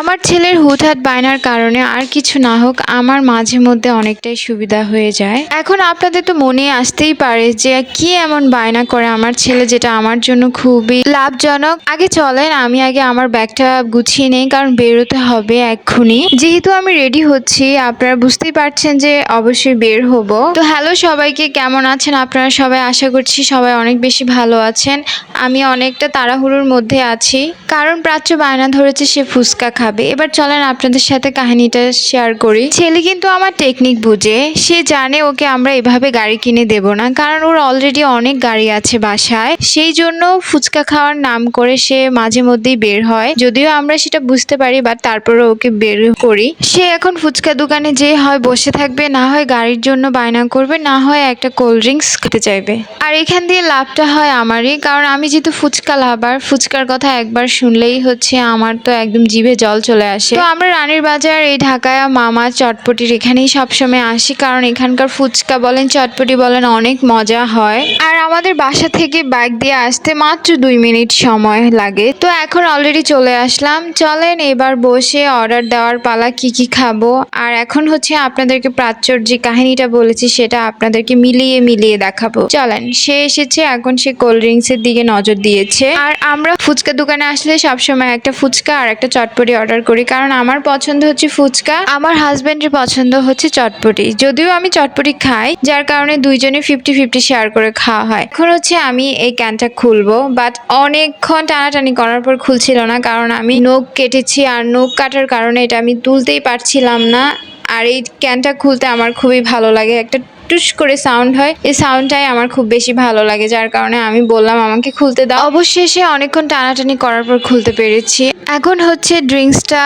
আমার ছেলের হুটহাট বায়নার কারণে আর কিছু না হোক, আমার মাঝে মধ্যে অনেকটাই সুবিধা হয়ে যায়। এখন আপনাদের তো মনে আসতেই পারে যে কি এমন বায়না করে আমার ছেলে যেটা আমার জন্য খুবই লাভজনক। আগে চলেন, আমি আগে আমার ব্যাগটা গুছিয়ে নেই, কারণ বেরোতে হবে এক্ষুনি। যেহেতু আমি রেডি হচ্ছি, আপনারা বুঝতেই পারছেন যে অবশ্যই বের হব। তো হ্যালো সবাইকে, কেমন আছেন আপনারা সবাই? আশা করছি সবাই অনেক বেশি ভালো আছেন। আমি অনেকটা তাড়াহুড়োর মধ্যে আছি। কারণ প্রাচ্য বায়না ধরেছে সে ফুচকা খাবে এবার চলেন আপনাদের সাথে কাহিনীটা শেয়ার করি। ছেলে কিন্তু আমার টেকনিক বুঝে। সে জানে ওকে আমরা এভাবে গাড়ি কিনে দেব না, কারণ ওর অলরেডি অনেক গাড়ি আছে বাসায়। সেই জন্য ফুচকা খাওয়ার নাম করে সে মাঝে মধ্যেই বের হয়। যদিও আমরা সেটা বুঝতে পারি বাট তারপরে ওকে বের করি। সে এখন ফুচকা দোকানে যে হয় বসে থাকবে, না হয় গাড়ির জন্য বায়না করবে, না হয় একটা কোল্ড ড্রিঙ্কস খেতে চাইবে। আর এখান দিয়ে লাভটা হয় আমারই, কারণ আমি যেহেতু ফুচকা লাভার ফুচকার কথা একবার শুনলেই হচ্ছে আমার তো একদম জিভে জল চলে আসে। তো আমরা রানীর বাজার, এই ঢাকায় মামা চটপটির এখানেই সবসময় আসি, কারণ এখানকার ফুচকা বলেন, চটপটি বলেন অনেক মজা হয়। আর আমাদের বাসা থেকে বাইক দিয়ে আসতে মাত্র দুই মিনিট সময় লাগে। তো এখন অলরেডি চলে আসলাম। চলেন, এবার বসে অর্ডার দেওয়ার পালা কি কি খাব। আর এখন হচ্ছে আপনাদেরকে প্রাচ্যর যে কাহিনীটা বলেছি, সেটা আপনাদেরকে মিলিয়ে মিলিয়ে দেখাবো। চলেন, সে এসেছে, এখন সে কোল্ড ড্রিঙ্কস এর দিকে নজর দিয়েছে। আর আমরা ফুচকা দোকানে আসলে সবসময় একটা ফুচকা আর একটা চটপটি অর্ডার করি। কারণ আমার পছন্দ হচ্ছে ফুচকা, আমার হাজবেন্ডের পছন্দ হচ্ছে চটপটি। যদিও আমি চটপটি খাই, যার কারণে দুইজনে ফিফটি ফিফটি শেয়ার করে খাওয়া হয়। এখন হচ্ছে আমি এই ক্যানটা খুলবো বাট অনেকক্ষণ টানাটানি করার পর খুলছিল না, কারণ আমি নখ কেটেছি আর নখ কাটার কারণে এটা আমি তুলতেই পারছিলাম না। আর এই ক্যানটা খুলতে আমার খুবই ভালো লাগে। একটা টুস করে সাউন্ড হয়। এই সাউন্ডটাই আমার খুব বেশি ভালো লাগে, যার কারণে আমি বললাম, আমাকে খুলতে দাও। অবশেষে অনেকক্ষণ টানাটানি করার পর খুলতে পেরেছি। এখন হচ্ছে ড্রিঙ্কসটা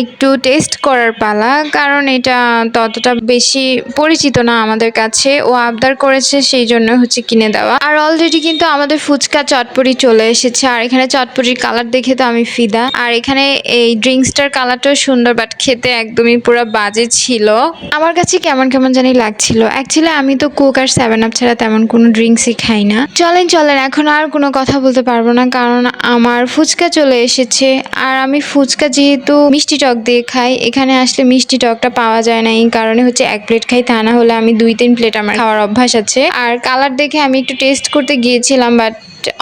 একটু টেস্ট করার পালা, কারণ এটা ততটা বেশি পরিচিত না আমাদের কাছে। ও আবদার করেছে, সেই জন্য হচ্ছে কিনে দেওয়া। আর অলরেডি কিন্তু আমাদের ফুচকা চটপটি চলে এসেছে, আর এখানে চটপটির কালার দেখে তো আমি ফিদা। আর এখানে এই ড্রিঙ্কসটার কালারটাও সুন্দর বাট খেতে একদমই পুরো বাজে ছিল। আমার কাছে কেমন কেমন জানি লাগছিল। অ্যাকচুয়ালি আমি তো কোক আর সেভেন আপ ছাড়া তেমন কোনো ড্রিঙ্কসই খাই না। চলেন চলেন, এখন আর কোনো কথা বলতে পারব না, কারণ আমার ফুচকা চলে এসেছে। আর আমি ফুচকা যেহেতু মিষ্টি টক দিয়ে খাই, এখানে আসলে মিষ্টি টকটা পাওয়া যায় না, এই কারণে হচ্ছে এক প্লেট খাই, তা না হলে আমি দুই তিন প্লেট আমার খাওয়ার অভ্যাস আছে। আর কালার দেখে আমি একটু টেস্ট করতে গিয়েছিলাম বাট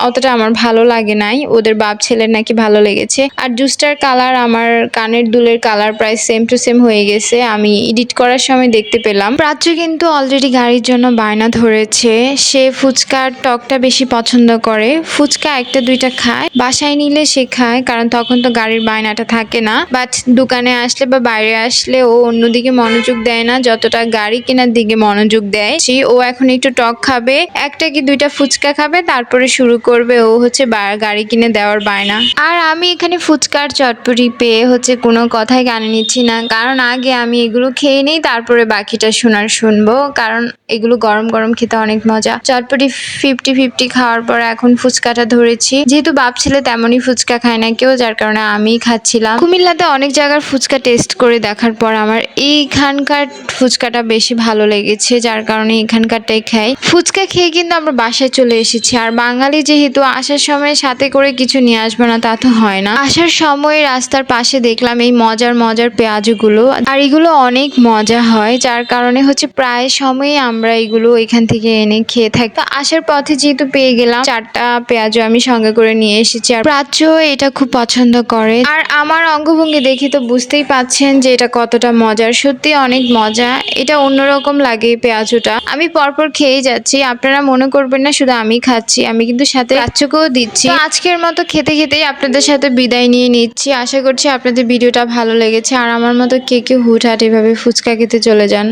অতটা আমার ভালো লাগে নাই। ওদের বাপ ছেলের নাকি ভালো লেগেছে। আর জুসটার কালার আমার কানের দুলের কালার প্রায় সেম টু সেম হয়ে গেছে। আমি এডিট করার সময় দেখতে পেলাম। প্রাচ্য কিন্তু অলরেডি গাড়ির জন্য বায়না ধরেছে। সে ফুচকার টকটা বেশি পছন্দ করে। ফুচকা একটা দুইটা খায়। বাসায় নিলে সে খায়, কারণ তখন তো গাড়ির বায়নাটা থাকে না। বাট দোকানে আসলে বা বাইরে আসলে ও অন্যদিকে মনোযোগ দেয় না। যতটা গাড়ি কেনার দিকে মনোযোগ দেয়, সে ও এখন একটু টক খাবে। একটা কি দুইটা ফুচকা খাবে, তারপরে শুরু করবে, ও হচ্ছে গাড়ি কিনে দেওয়ার বায়না। আর আমি এখানে ফুচকার চটপটি পেয়ে হচ্ছে কোনো কথাই কানে নিচ্ছি না। কারণ আগে আমি এগুলো খেয়ে নিই, তারপরে বাকিটা শোনার শুনব। কারণ এগুলো গরম গরম খেতে অনেক মজা। চটপটি ফিফটি ফিফটি খাওয়ার পর এখন ফুচকাটা ধরেছি। যেহেতু বাপ ছেলে তেমনই ফুচকা খায় না কেউ, যার কারণে আমি খাচ্ছিলাম। কুমিল্লাতে অনেক জায়গার ফুচকা টেস্ট করে দেখার পর আমার এইখানকার ফুচকাটা বেশি ভালো লেগেছে, যার কারণে এখানকারটাই খাই। ফুচকা খেয়ে কিন্তু আমরা বাসায় চলে এসেছি। আর বাঙালি যেহেতু আসার সময় সাথে করে কিছু নিয়ে আসব না, তা তো হয় না। আসার সময় রাস্তার পাশে দেখলাম এই মজার মজার পেঁয়াজগুলো। আর এগুলো অনেক মজা হয়, যার কারণে হচ্ছে প্রায় সময়ই আমরা এগুলো এখান থেকে এনে খেয়ে থাকি। তো আসার পথে যেহেতু পেয়ে গেলাম, চারটা পেঁয়াজও আমি সঙ্গে করে নিয়ে এসেছি। আর প্রাচ্য এটা খুব পছন্দ করে। আর আমার অঙ্গভঙ্গি দেখে তো বুঝতেই পাচ্ছেন যে এটা কতটা মজার। সত্যি অনেক মজা। এটা অন্যরকম লাগে পেঁয়াজুটা। আমি পরপর খেয়ে যাচ্ছি। আপনারা মনে করবেন না, শুধু আমি খাচ্ছি। আমি কিন্তু সাথে বাচ্চাকেও দিচ্ছি। আজকের মতো খেতে খেতেই আপনাদের সাথে বিদায় নিয়ে নিচ্ছি। আশা করছি আপনাদের ভিডিওটা ভালো লেগেছে। আর আমার মতো কে কে হুটহাট এভাবে ফুচকা খেতে চলে যান।